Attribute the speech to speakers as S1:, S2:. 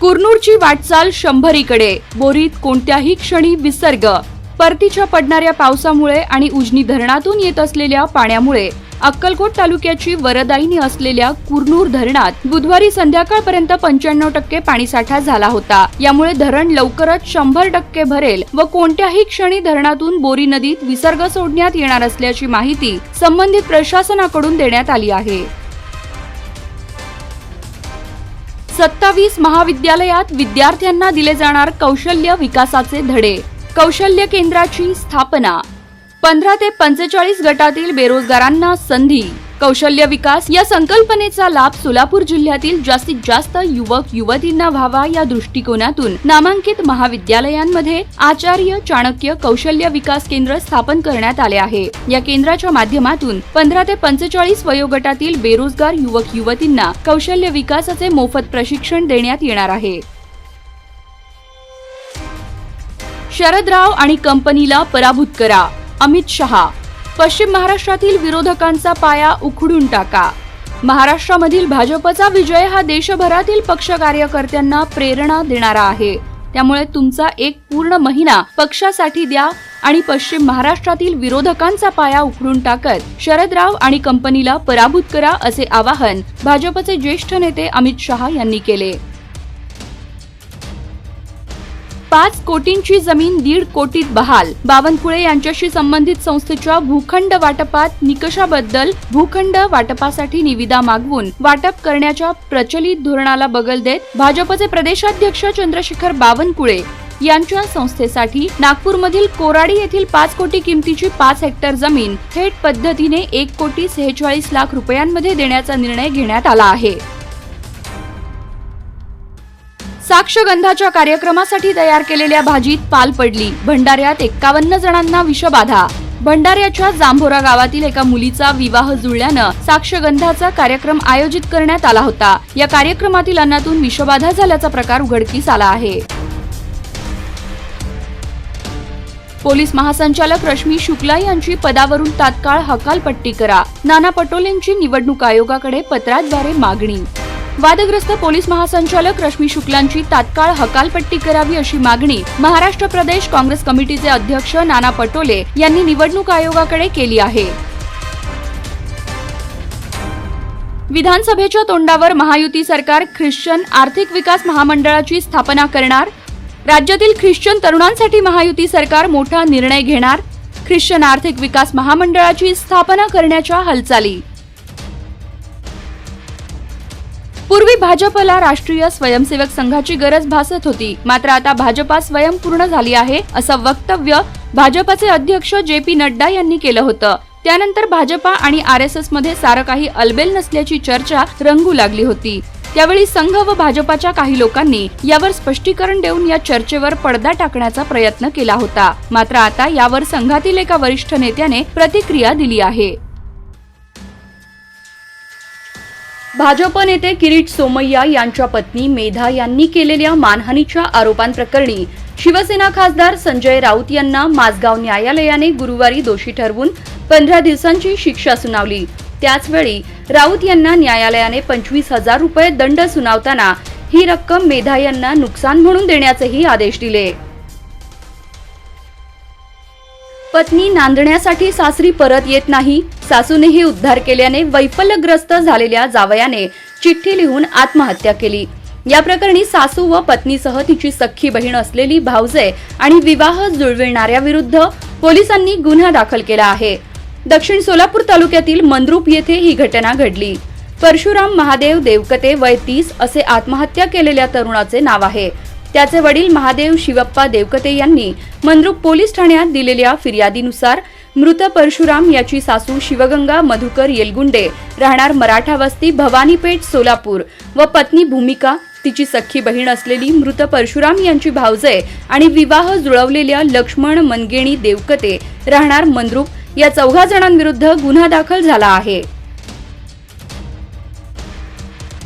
S1: कुरनूरची वाटचाल शंभरीकडे. बोरीत कोणत्याही क्षणी विसर्ग. परतीच्या पडणाऱ्या पावसामुळे आणि उजनी धरणातून येत असलेल्या पाण्यामुळे अक्कलकोट तालुक्याची वरदायिनी असलेल्या कुरनूर धरणात बुधवारी संध्याकाळपर्यंत पंच्याण्णव टक्के पाणीसाठा झाला होता. यामुळे धरण लवकरच शंभर टक्के भरेल व कोणत्याही क्षणी धरणातून बोरी नदीत विसर्ग सोडण्यात येणार असल्याची माहिती संबंधित प्रशासनाकडून देण्यात आली आहे. सत्तावीस महाविद्यालयात विद्यार्थ्यांना दिले जाणार कौशल्य विकासाचे धडे. कौशल्य केंद्राची स्थापना. पंधरा ते पंचेचाळीस गटातील बेरोजगारांना संधी. कौशल्य विकास या संकल्पनेचा लाभ सोलापूर जिल्ह्यातील जास्तीत जास्त युवक युवतींना व्हावा या दृष्टिकोनातून नामांकित महाविद्यालयांमध्ये आचार्य चाणक्य कौशल्य विकास केंद्र स्थापन करण्यात आले आहे. या केंद्राच्या माध्यमातून पंधरा ते पंचेचाळीस वयोगटातील बेरोजगार युवक युवतींना कौशल्य विकासाचे मोफत प्रशिक्षण देण्यात येणार आहे. शरदराव आणि कंपनीला पराभूत करा. अमित शहा पश्चिम महाराष्ट्रातील विरोधकांचा पाया उखडून टाका. महाराष्ट्रामधील भाजपचा विजय हा देशभरातील पक्ष कार्यकर्त्यांना प्रेरणा देणारा आहे. त्यामुळे तुमचा एक पूर्ण महिना पक्षासाठी द्या आणि पश्चिम महाराष्ट्रातील विरोधकांचा पाया उखडून टाकत शरद राव आणि कंपनीला पराभूत करा असे आवाहन भाजपचे ज्येष्ठ नेते अमित शहा यांनी केले. पाच कोटींची जमीन दीड कोटीत बहाल. बावनकुळे यांच्याशी संबंधित संस्थेच्या भूखंड वाटपात निकषाबद्दल भूखंड वाटपासाठी निविदा मागवून वाटप करण्याच्या प्रचलित धोरणाला बगल देत भाजपचे प्रदेशाध्यक्ष चंद्रशेखर बावनकुळे यांच्या संस्थेसाठी नागपूरमधील कोराडी येथील पाच कोटी किमतीची पाच हेक्टर जमीन थेट पद्धतीने एक कोटी सेहेचाळीस लाख रुपयांमध्ये देण्याचा निर्णय घेण्यात आला आहे. साक्षगंधाच्या कार्यक्रमासाठी तयार केलेल्या भाजीत पाल पडली. भंडाऱ्यात एक्कावन्न जणांना विषबाधा भंडाऱ्याच्या जांभोरा गावातील एका मुलीचा विवाह जुळल्यानं साक्षगंधाचा कार्यक्रम आयोजित करण्यात आला होता. या कार्यक्रमातील अन्नातून विषबाधा झाल्याचा प्रकार उघडकीस आला आहे. पोलीस महासंचालक रश्मी शुक्ला यांची पदावरून तात्काळ हकालपट्टी करा. नाना पटोलेंची निवडणूक आयोगाकडे पत्राद्वारे मागणी. वादग्रस्त पोलीस महासंचालक रश्मी शुक्लांची तात्काळ हकालपट्टी करावी अशी मागणी महाराष्ट्र प्रदेश काँग्रेस कमिटीचे अध्यक्ष नाना पटोले यांनी निवडणूक आयोगाकडे केली आहे. विधानसभेच्या तोंडावर महायुती सरकार ख्रिश्चन आर्थिक विकास महामंडळाची स्थापना करणार राज्यातील ख्रिश्चन तरुणांसाठी महायुती सरकार मोठा निर्णय घेणार ख्रिश्चन आर्थिक विकास महामंडळाची स्थापना करण्याच्या हालचाली पूर्वी भाजपला राष्ट्रीय स्वयंसेवक संघाची गरज भासत होती. मात्र आता भाजपा स्वयंपूर्ण झाली आहे असं वक्तव्य भाजपाचे अध्यक्ष जे पी नड्डा यांनी केलं होतं. त्यानंतर भाजपा आणि आर एस एसमध्ये सारं काही अलबेल नसल्याची चर्चा रंगू लागली होती. त्यावेळी संघ व भाजपाच्या काही लोकांनी यावर स्पष्टीकरण देऊन या चर्चेवर पडदा टाकण्याचा प्रयत्न केला होता. मात्र आता यावर संघातील एका वरिष्ठ नेत्याने प्रतिक्रिया दिली आहे. भाजप नेते किरीट सोमय्या यांच्या पत्नी मेधा यांनी केलेल्या मानहानीच्या आरोपांप्रकरणी शिवसेना खासदार संजय राऊत यांना माझगाव न्यायालयाने गुरुवारी दोषी ठरवून पंधरा दिवसांची शिक्षा सुनावली. त्याचवेळी राऊत यांना न्यायालयाने पंचवीस हजार रुपये दंड सुनावताना ही रक्कम मेधा यांना नुकसान म्हणून देण्याचेही आदेश दिले. पत्नी नांदण्यासाठी सासरी परत येत नाही. सासूनेही उद्धार केल्याने वैफल्यग्रस्त झालेल्या जावयाने चिठ्ठी लिहून आत्महत्या केली. या प्रकरणी सासू व पत्नीसह तिची सख्खी बहीण असलेली भावजे आणि विवाह जुळविणाऱ्या विरुद्ध पोलिसांनी गुन्हा दाखल केला आहे. दक्षिण सोलापूर तालुक्यातील मंद्रुप येथे ही घटना घडली. परशुराम महादेव देवकते वय तीस असे आत्महत्या केलेल्या तरुणाचे नाव आहे. त्याचे वडील महादेव शिवप्पा देवकते यांनी मंद्रुक पोलीस ठाण्यात दिलेल्या फिर्यादीनुसार मृत परशुराम याची सासू शिवगंगा मधुकर येलगुंडे राहणार मराठा वस्ती भवानीपेठ सोलापूर व पत्नी भूमिका तिची सख्खी बहीण असलेली मृत परशुराम यांची भावजय आणि विवाह जुळवलेल्या लक्ष्मण मनगेणी देवकते राहणार मंद्रुप या चौघा जणांविरुद्ध गुन्हा दाखल झाला आहे.